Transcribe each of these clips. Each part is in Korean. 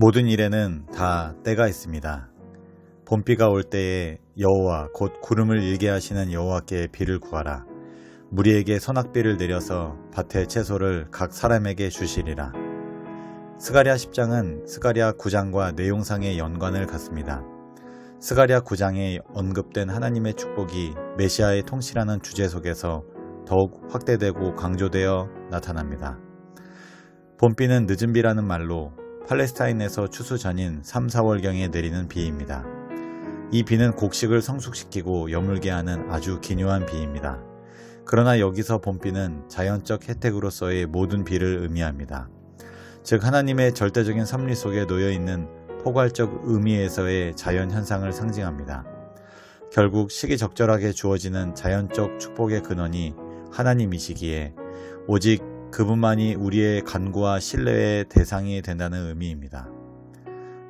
모든 일에는 다 때가 있습니다. 봄비가 올 때에 여호와 곧 구름을 일게 하시는 여호와께 비를 구하라. 무리에게 소낙비를 내려서 밭의 채소를 각 사람에게 주시리라. 스가랴 10장은 스가랴 9장과 내용상의 연관을 갖습니다. 스가랴 9장에 언급된 하나님의 축복이 메시아의 통치라는 주제 속에서 더욱 확대되고 강조되어 나타납니다. 봄비는 늦은 비라는 말로 팔레스타인에서 추수 전인 3, 4월경에 내리는 비입니다. 이 비는 곡식을 성숙시키고 여물게 하는 아주 기묘한 비입니다. 그러나 여기서 봄비는 자연적 혜택으로서의 모든 비를 의미합니다. 즉 하나님의 절대적인 섭리 속에 놓여 있는 포괄적 의미에서의 자연 현상을 상징합니다. 결국 시기적절하게 주어지는 자연적 축복의 근원이 하나님이시기에 오직 그분만이 우리의 간구와 신뢰의 대상이 된다는 의미입니다.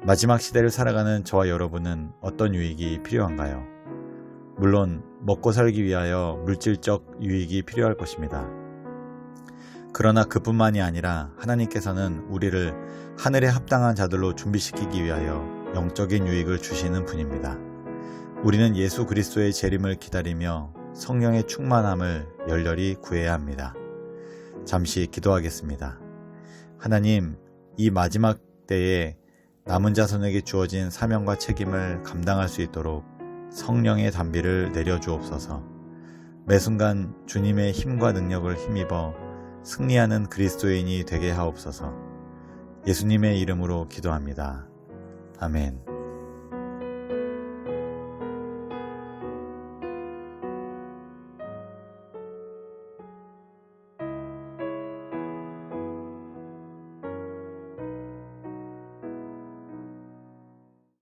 마지막 시대를 살아가는 저와 여러분은 어떤 유익이 필요한가요? 물론 먹고 살기 위하여 물질적 유익이 필요할 것입니다. 그러나 그뿐만이 아니라 하나님께서는 우리를 하늘에 합당한 자들로 준비시키기 위하여 영적인 유익을 주시는 분입니다. 우리는 예수 그리스도의 재림을 기다리며 성령의 충만함을 열렬히 구해야 합니다. 잠시 기도하겠습니다. 하나님, 이 마지막 때에 남은 자손에게 주어진 사명과 책임을 감당할 수 있도록 성령의 담비를 내려주옵소서. 매 순간 주님의 힘과 능력을 힘입어 승리하는 그리스도인이 되게 하옵소서. 예수님의 이름으로 기도합니다. 아멘.